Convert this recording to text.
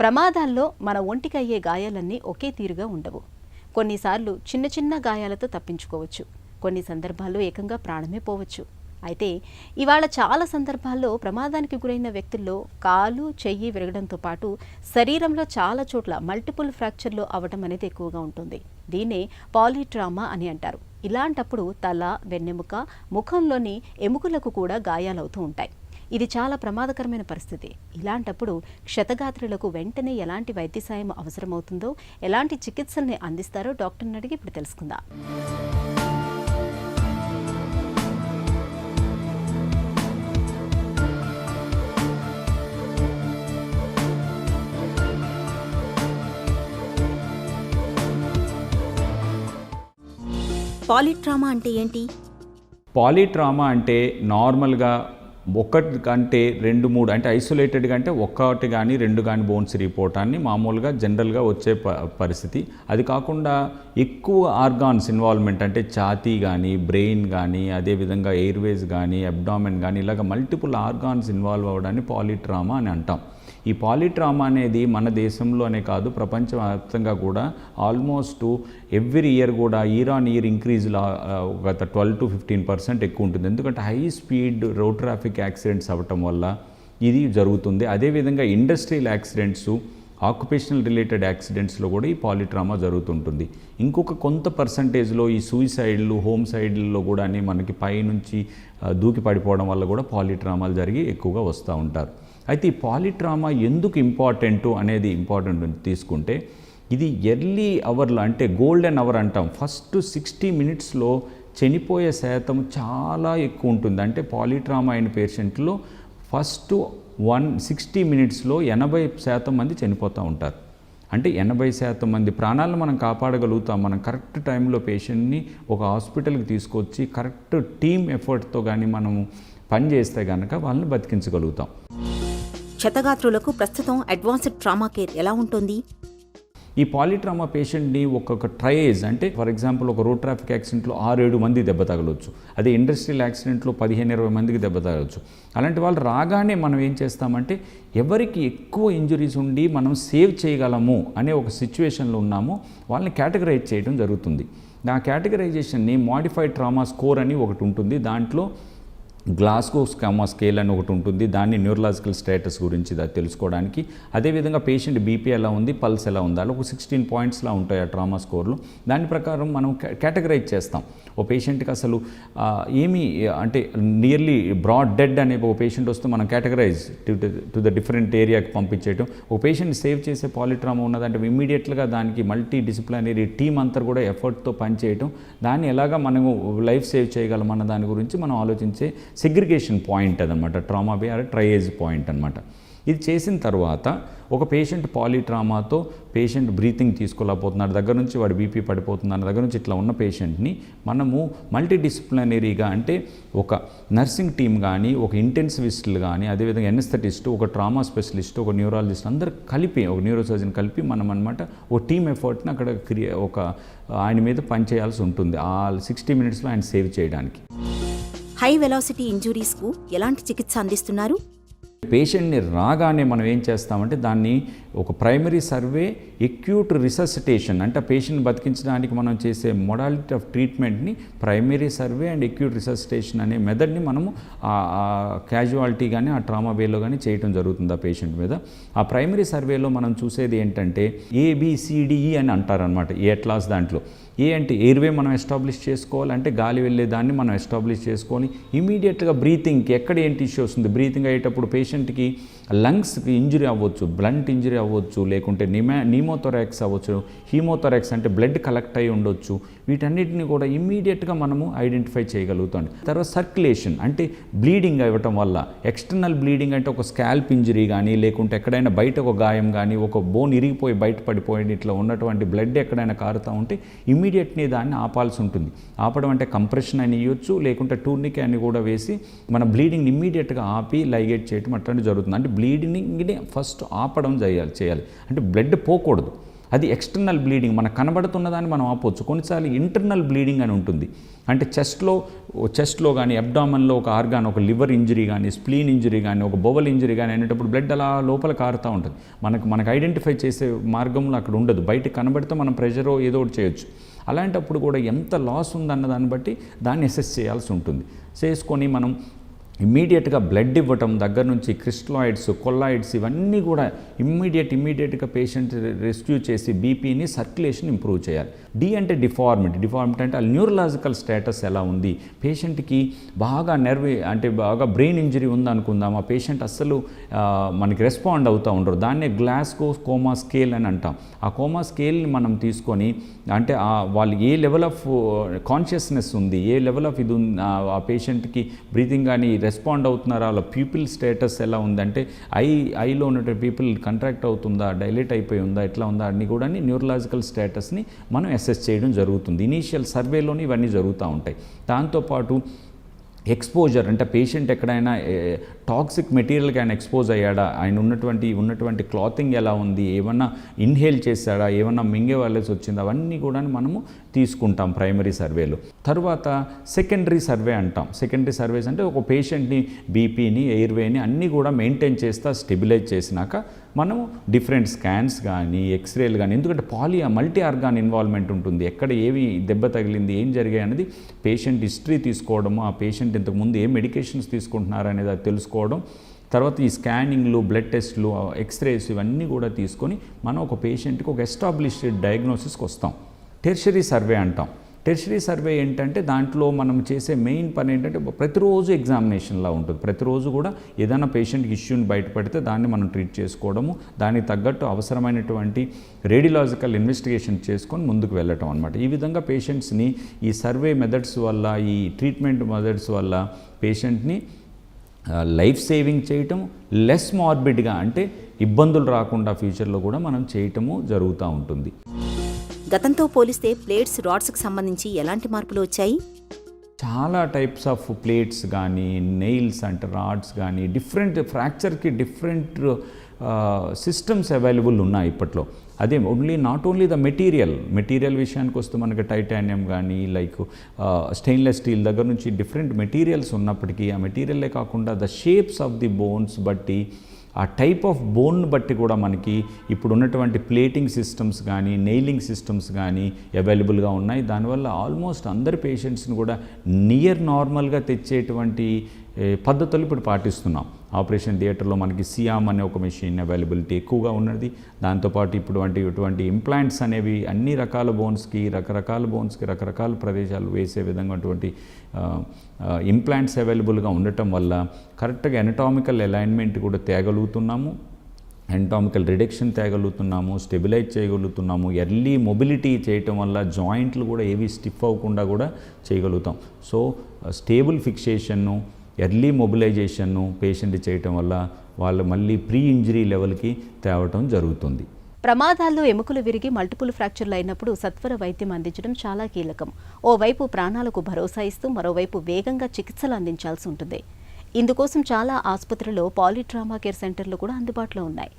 ప్రమాదాల్లో మన ఒంటికి అయ్యే గాయాలన్నీ ఒకే తీరుగా ఉండవు. కొన్నిసార్లు చిన్న చిన్న గాయాలతో తప్పించుకోవచ్చు. కొన్ని సందర్భాల్లో ఏకంగా ప్రాణమే పోవచ్చు. అయితే ఇవాళ చాలా సందర్భాల్లో ప్రమాదానికి గురైన వ్యక్తుల్లో కాలు చెయ్యి విరగడంతో పాటు శరీరంలో చాలా చోట్ల మల్టిపుల్ ఫ్రాక్చర్లు అవ్వడం అనేది ఎక్కువగా ఉంటుంది. దీన్నే పాలిట్రామా అని అంటారు. ఇలాంటప్పుడు తల వెన్నెముక ముఖంలోని ఎముకలకు కూడా గాయాలవుతూ ఉంటాయి. ఇది చాలా ప్రమాదకరమైన పరిస్థితి. ఇలాంటప్పుడు క్షతగాత్రులకు వెంటనే ఎలాంటి వైద్య సాయం అవసరమవుతుందో ఎలాంటి చికిత్సల్ని అందిస్తారో డాక్టర్ని అడిగి ఇప్పుడు తెలుసుకుందాం. పాలిట్రామా అంటే ఏంటి? పాలీట్రామా అంటే నార్మల్గా ఒకటి కంటే రెండు మూడు అంటే ఐసోలేటెడ్గా అంటే ఒక్కటి కానీ రెండు కానీ బోన్స్ ఇరిగిపోవటాన్ని మామూలుగా జనరల్గా వచ్చే ప పరిస్థితి. అది కాకుండా ఎక్కువ ఆర్గాన్స్ ఇన్వాల్వ్మెంట్ అంటే ఛాతీ కానీ బ్రెయిన్ కానీ అదేవిధంగా ఎయిర్వేస్ కానీ అబ్డామెన్ కానీ ఇలాగ మల్టిపుల్ ఆర్గాన్స్ ఇన్వాల్వ్ అవ్వడాన్ని పాలిట్రామా అని అంటాం. ఈ పాలిట్రామా అనేది మన దేశంలోనే కాదు ప్రపంచవ్యాప్తంగా కూడా ఆల్మోస్ట్ ఎవ్రీ ఇయర్ కూడా ఇయర్ ఆన్ ఇయర్ ఇంక్రీజ్ గత ట్వెల్వ్ టు ఫిఫ్టీన్ పర్సెంట్ ఎక్కువ ఉంటుంది. ఎందుకంటే high speed road traffic accidents అవ్వటం వల్ల ఇది జరుగుతుంది. అదేవిధంగా ఇండస్ట్రియల్ యాక్సిడెంట్స్ ఆక్యుపేషనల్ రిలేటెడ్ యాక్సిడెంట్స్లో కూడా ఈ పాలిట్రామా జరుగుతుంటుంది. ఇంకొక కొంత పర్సంటేజ్లో ఈ సూయిసైడ్లు హోమ్ సైడ్లలో కూడా మనకి పైనుంచి దూకి పడిపోవడం వల్ల కూడా పాలిట్రామాలు జరిగి ఎక్కువగా వస్తూ ఉంటారు. అయితే ఈ పాలిట్రామా ఎందుకు ఇంపార్టెంటు అనేది ఇంపార్టెంట్ తీసుకుంటే ఇది ఎర్లీ అవర్లో అంటే గోల్డెన్ అవర్ అంటాం. ఫస్ట్ సిక్స్టీ మినిట్స్లో చనిపోయే శాతం చాలా ఎక్కువ ఉంటుంది. అంటే పాలిట్రామా అయిన పేషెంట్లో ఫస్ట్ వన్ సిక్స్టీ మినిట్స్లో ఎనభై శాతం మంది చనిపోతూ ఉంటారు. అంటే ఎనభై శాతం మంది ప్రాణాలను మనం కాపాడగలుగుతాం. మనం కరెక్ట్ టైంలో పేషెంట్ని ఒక హాస్పిటల్కి తీసుకొచ్చి కరెక్ట్ టీమ్ ఎఫర్ట్తో కానీ మనము పని చేస్తే కనుక వాళ్ళని బతికించగలుగుతాం. క్షతగాత్రులకు ప్రస్తుతం అడ్వాన్స్డ్ ట్రామా కేర్ ఎలా ఉంటుంది? ఈ పాలిట్రామా పేషెంట్ని ఒక్కొక్క ట్రయేజ్ అంటే ఫర్ ఎగ్జాంపుల్ ఒక రోడ్ ట్రాఫిక్ యాక్సిడెంట్లో ఆరు ఏడు మంది దెబ్బ తగలవచ్చు అదే ఇండస్ట్రియల్ యాక్సిడెంట్లో పదిహేను ఇరవై మందికి దెబ్బ తగలవచ్చు అలాంటి వాళ్ళు రాగానే మనం ఏం చేస్తామంటే ఎవరికి ఎక్కువ ఇంజురీస్ ఉండి మనం సేవ్ చేయగలము అనే ఒక సిచ్యువేషన్లో ఉన్నామో వాళ్ళని కేటగరైజ్ చేయడం జరుగుతుంది. ఆ కేటగరైజేషన్ని మాడిఫైడ్ ట్రామా స్కోర్ అని ఒకటి ఉంటుంది. దాంట్లో గ్లాస్కో స్కమా స్కేల్ అని ఒకటి ఉంటుంది. దాన్ని న్యూరలాజికల్ స్టేటస్ గురించి తెలుసుకోవడానికి. అదేవిధంగా పేషెంట్ బీపీ ఎలా ఉంది పల్స్ ఎలా ఉంది అలా ఒక సిక్స్టీన్ పాయింట్స్లా ఉంటాయి ఆ ట్రామా స్కోర్లు. దాని ప్రకారం మనం కేటగరైజ్ చేస్తాం. ఓ పేషెంట్కి అసలు ఏమి అంటే నియర్లీ బ్రాడ్ డెడ్ అనే ఒక పేషెంట్ వస్తే మనం కేటగరైజ్ టు ద డిఫరెంట్ ఏరియాకి పంపించేయటం. ఒక పేషెంట్ సేవ్ చేసే పాలిట్రామా ఉన్నదంటే ఇమీడియట్గా దానికి మల్టీ డిసిప్లినరీ టీమ్ అంతా కూడా ఎఫర్ట్తో పనిచేయటం. దాన్ని ఎలాగా మనము లైఫ్ సేవ్ చేయగలం అన్న దాని గురించి మనం ఆలోచించే సెగ్రిగేషన్ పాయింట్ అదనమాట trauma bay or triage point అనమాట ఇది చేసిన తర్వాత ఒక పేషెంట్ పాలిట్రామాతో పేషెంట్ బ్రీతింగ్ తీసుకోలేకపోతున్నాడు దగ్గర నుంచి వాడు బీపీ పడిపోతున్నాడు దగ్గర నుంచి ఇట్లా ఉన్న పేషెంట్ని మనము మల్టీడిసిప్లినరీగా అంటే ఒక నర్సింగ్ టీమ్ కానీ ఒక ఇంటెన్సివిస్టులు కానీ అదేవిధంగా ఎనస్థెటిస్ట్ ఒక ట్రామా స్పెషలిస్ట్ ఒక న్యూరాలజిస్ట్ అందరు కలిపి ఒక న్యూరోసర్జన్ కలిపి మనం అనమాట ఒక టీమ్ ఎఫర్ట్ని అక్కడ క్రియే ఒక ఆయన మీద పనిచేయాల్సి ఉంటుంది ఆ సిక్స్టీ మినిట్స్లో ఆయన సేవ్ చేయడానికి. హై వెలాసిటీ ఇంజురీస్కు ఎలాంటి చికిత్స అందిస్తున్నారు? పేషెంట్ని రాగానే మనం ఏం చేస్తామంటే దాన్ని ఒక ప్రైమరీ సర్వే ఎక్యూట్ రిససిటేషన్ అంటే పేషెంట్ బతికించడానికి మనం చేసే modality of ట్రీట్మెంట్ని primary survey and acute resuscitation అనే మెథడ్ని మనము క్యాజువాలిటీ కానీ ఆ ట్రామా వేలో కానీ చేయటం జరుగుతుంది ఆ పేషెంట్ మీద. ఆ ప్రైమరీ సర్వేలో మనం చూసేది ఏంటంటే ఏబిసిడిఈ e అని అంటారనమాట ఏ అట్లాస్ దాంట్లో. ఏ అంటే ఎయిర్వే మనం ఎస్టాబ్లిష్ చేసుకోవాలంటే గాలి వెళ్ళే దాన్ని మనం ఎస్టాబ్లిష్ చేసుకోవాలి ఇమీడియట్గా బ్రీతింగ్కి ఎక్కడ ఏంటి ఇష్యూ వస్తుంది? బ్రీతింగ్ అయ్యేటప్పుడు పేషెంట్కి లంగ్స్కి ఇంజరీ అవ్వచ్చు బ్లంట్ ఇంజరీ అవ్వచ్చు లేకుంటే నిమా నీమోథొరాక్స్ అవ్వచ్చు హీమోథొరాక్స్ అంటే బ్లడ్ కలెక్ట్ అయి ఉండొచ్చు. వీటన్నిటిని కూడా ఇమీడియట్గా మనము ఐడెంటిఫై చేయగలుగుతాం. తర్వాత సర్క్యులేషన్ అంటే బ్లీడింగ్ అవ్వటం వల్ల ఎక్స్టర్నల్ బ్లీడింగ్ అంటే ఒక స్కాల్ప్ ఇంజరీ కానీ లేకుంటే ఎక్కడైనా బయట ఒక గాయం కానీ ఒక బోన్ ఇరిగిపోయి బయట పడిపోయి ఇట్లా ఉన్నటువంటి బ్లడ్ ఎక్కడైనా కారుతూ ఉంటే ఇమీడియట్ని దాన్ని ఆపాల్సి ఉంటుంది. ఆపడం అంటే కంప్రెషన్ అని ఇవ్వచ్చు లేకుంటే టూర్నిక్ అని కూడా వేసి మన బ్లీడింగ్ ఇమ్మీడియట్గా ఆపి లైగేట్ చేయటం అట్లాంటివి జరుగుతుంది. అంటే బ్లీడింగ్ని ఫస్ట్ ఆపడం చేయాలి. చేయాలి. అంటే బ్లడ్ పోకూడదు. అది ఎక్స్టర్నల్ బ్లీడింగ్ మనకు కనబడుతున్న దాన్ని మనం ఆపొచ్చు. కొన్నిసార్లు ఇంటర్నల్ బ్లీడింగ్ అని ఉంటుంది. అంటే చెస్ట్లో చెస్ట్లో కానీ అబ్డామన్లో ఒక ఆర్గాన్ ఒక లివర్ ఇంజరీ కానీ స్ప్లీన్ ఇంజరీ కానీ ఒక బొవల్ ఇంజరీ కానీ అనేటప్పుడు బ్లడ్ అలా లోపల కారుతూ ఉంటుంది. మనకు మనకు ఐడెంటిఫై చేసే మార్గంలో అక్కడ ఉండదు. బయట కనబడితే మనం ప్రెషరో ఏదో ఒకటి చేయొచ్చు. అలాంటప్పుడు కూడా ఎంత లాస్ ఉందన్న దాన్ని బట్టి దాన్ని అసెస్ చేయాల్సి ఉంటుంది. చేసుకొని మనం ఇమ్మీడియట్గా బ్లడ్ ఇవ్వటం దగ్గర నుంచి క్రిస్టలాయిడ్స్ కొల్లాయిడ్స్ ఇవన్నీ కూడా ఇమ్మీడియట్ ఇమ్మీడియట్గా పేషెంట్ రెస్క్యూ చేసి బీపీని సర్క్యులేషన్ ఇంప్రూవ్ చేయాలి. డి అంటే డిఫార్మిటీ. డిఫార్మిటీ అంటే ఆ న్యూరలాజికల్ స్టేటస్ ఎలా ఉంది? పేషెంట్కి బాగా నెర్వ్ అంటే బాగా బ్రెయిన్ ఇంజరీ ఉందనుకుందాం. ఆ పేషెంట్ అస్సలు మనకి రెస్పాండ్ అవుతూ ఉండరు. దాన్నే గ్లాస్కో కోమా స్కేల్ అని అంటాం. ఆ కోమా స్కేల్ని మనం తీసుకొని అంటే వాళ్ళు ఏ లెవెల్ ఆఫ్ కాన్షియస్నెస్ ఉంది ఏ లెవెల్ ఆఫ్ ఇది ఉంది ఆ- ఆ పేషెంట్కి బ్రీతింగ్ కానీ రెస్పాండ్ అవుతున్నారా? వాళ్ళ పీపుల్ స్టేటస్ ఎలా ఉందంటే ఐ ఐలో ఉన్నటువంటి పీపుల్ కంట్రాక్ట్ అవుతుందా? డైలేట్ అయిపోయి ఉందా? ఎట్లా ఉందా? అన్ని కూడా న్యూరలాజికల్ స్టేటస్ని మనం అసెస్ చేయడం జరుగుతుంది. ఇనీషియల్ సర్వేలోని ఇవన్నీ జరుగుతూ ఉంటాయి. దాంతోపాటు ఎక్స్పోజర్ అంటే పేషెంట్ ఎక్కడైనా టాక్సిక్ మెటీరియల్కి ఆయన ఎక్స్పోజ్ అయ్యాడా? ఆయన ఉన్నటువంటి ఉన్నటువంటి క్లాతింగ్ ఎలా ఉంది? ఏమన్నా ఇన్హేల్ చేశాడా? ఏమన్నా మింగే వాళ్ళేసి వచ్చిందా? అవన్నీ కూడా మనము తీసుకుంటాం ప్రైమరీ సర్వేలు తర్వాత సెకండరీ సర్వే అంటాం. సెకండరీ సర్వేస్ అంటే ఒక పేషెంట్ని బీపీని ఎయిర్వేని అన్నీ కూడా మెయింటైన్ చేస్తా స్టెబిలైజ్ చేసినాక మనము డిఫరెంట్ స్కాన్స్ కానీ ఎక్స్రేలు కానీ ఎందుకంటే పాలియా మల్టీ ఆర్గాన్ ఇన్వాల్వ్మెంట్ ఉంటుంది. ఎక్కడ ఏవి దెబ్బ తగిలింది ఏం జరిగాయి అనేది పేషెంట్ హిస్టరీ తీసుకోవడము ఆ పేషెంట్ ఇంతకుముందు ఏ మెడికేషన్స్ తీసుకుంటున్నారు అనేది అది తెలుసుకోవడం తర్వాత ఈ స్కానింగ్లు బ్లడ్ టెస్ట్లు ఎక్స్రేస్ ఇవన్నీ కూడా తీసుకొని మనం ఒక పేషెంట్కి ఒక ఎస్టాబ్లిష్డ్ డయాగ్నోసిస్కి వస్తాం. టెర్షరీ సర్వే అంటాం. టెర్షరీ సర్వే ఏంటంటే దాంట్లో మనం చేసే మెయిన్ పని ఏంటంటే ప్రతిరోజు ఎగ్జామినేషన్లా ఉంటుంది. ప్రతిరోజు కూడా ఏదైనా పేషెంట్కి ఇష్యూని బయటపడితే దాన్ని మనం ట్రీట్ చేసుకోవడము దానికి తగ్గట్టు అవసరమైనటువంటి రేడియలాజికల్ ఇన్వెస్టిగేషన్ చేసుకొని ముందుకు వెళ్ళటం అనమాట ఈ విధంగా పేషెంట్స్ని ఈ సర్వే మెథడ్స్ వల్ల ఈ ట్రీట్మెంట్ మెథడ్స్ వల్ల పేషెంట్ని లైఫ్ సేవింగ్ చేయటం లెస్ మార్బిడ్గా అంటే ఇబ్బందులు రాకుండా ఫ్యూచర్లో కూడా మనం చేయటము జరుగుతూ ఉంటుంది. గతంతో పోలిస్తే ప్లేట్స్ రాడ్స్కి సంబంధించి ఎలాంటి మార్పులు వచ్చాయి? చాలా టైప్స్ ఆఫ్ ప్లేట్స్ కానీ నెయిల్స్ అంటే రాడ్స్ కానీ డిఫరెంట్ ఫ్రాక్చర్కి డిఫరెంట్ సిస్టమ్స్ అవైలబుల్ ఉన్నాయి ఇప్పట్లో. అదే only not only the material. Material విషయానికి వస్తే మనకి టైటానియం కానీ లైక్ స్టెయిన్లెస్ స్టీల్ దగ్గర నుంచి డిఫరెంట్ మెటీరియల్స్ ఉన్నప్పటికీ ఆ మెటీరియలే కాకుండా the shapes of the bones బట్టి ఆ టైప్ ఆఫ్ బోన్ బట్టి కూడా మనకి ఇప్పుడు ఉన్నటువంటి ప్లేటింగ్ సిస్టమ్స్ కానీ నెయిలింగ్ సిస్టమ్స్ కానీ అవైలబుల్గా ఉన్నాయి. దానివల్ల ఆల్మోస్ట్ అందరి పేషెంట్స్ని కూడా నియర్ నార్మల్గా తెచ్చేటువంటి పద్ధతులు ఇప్పుడు పాటిస్తున్నాం. ఆపరేషన్ థియేటర్లో మనకి సియామ్ అనే ఒక మెషిన్ అవైలబిలిటీ ఎక్కువగా ఉన్నది. దాంతోపాటు ఇప్పుడు వంటి ఇటువంటి ఇంప్లాంట్స్ అనేవి అన్ని రకాల బోన్స్కి రకరకాల బోన్స్కి రకరకాల ప్రదేశాలు వేసే విధంగా అటువంటి ఇంప్లాంట్స్ అవైలబుల్గా ఉండటం వల్ల కరెక్ట్గా ఎనటామికల్ అలైన్మెంట్ కూడా తేగలుగుతున్నాము. ఎంటామికల్ రిడక్షన్ తేగలుగుతున్నాము స్టెబిలైజ్ చేయగలుగుతున్నాము. ఎర్లీ మొబిలిటీ చేయటం వల్ల జాయింట్లు కూడా ఏవి స్టిఫ్ అవ్వకుండా కూడా చేయగలుగుతాం. సో స్టేబుల్ ఫిక్సేషన్ను ఎర్లీ మొబిలైజేషన్ను పేషెంట్ చేయటం వల్ల వాళ్ళు మళ్ళీ ప్రీ ఇంజరీ లెవెల్కి తేవటం జరుగుతుంది. ప్రమాదాల్లో ఎముకలు విరిగి మల్టిపుల్ ఫ్రాక్చర్లు అయినప్పుడు సత్వర వైద్యం అందించడం చాలా కీలకం. ఓవైపు ప్రాణాలకు భరోసా ఇస్తూ మరోవైపు వేగంగా చికిత్సలు అందించాల్సి ఉంటుంది. ఇందుకోసం చాలా ఆసుపత్రుల్లో పాలిట్రామా కేర్ సెంటర్లు కూడా అందుబాటులో ఉన్నాయి.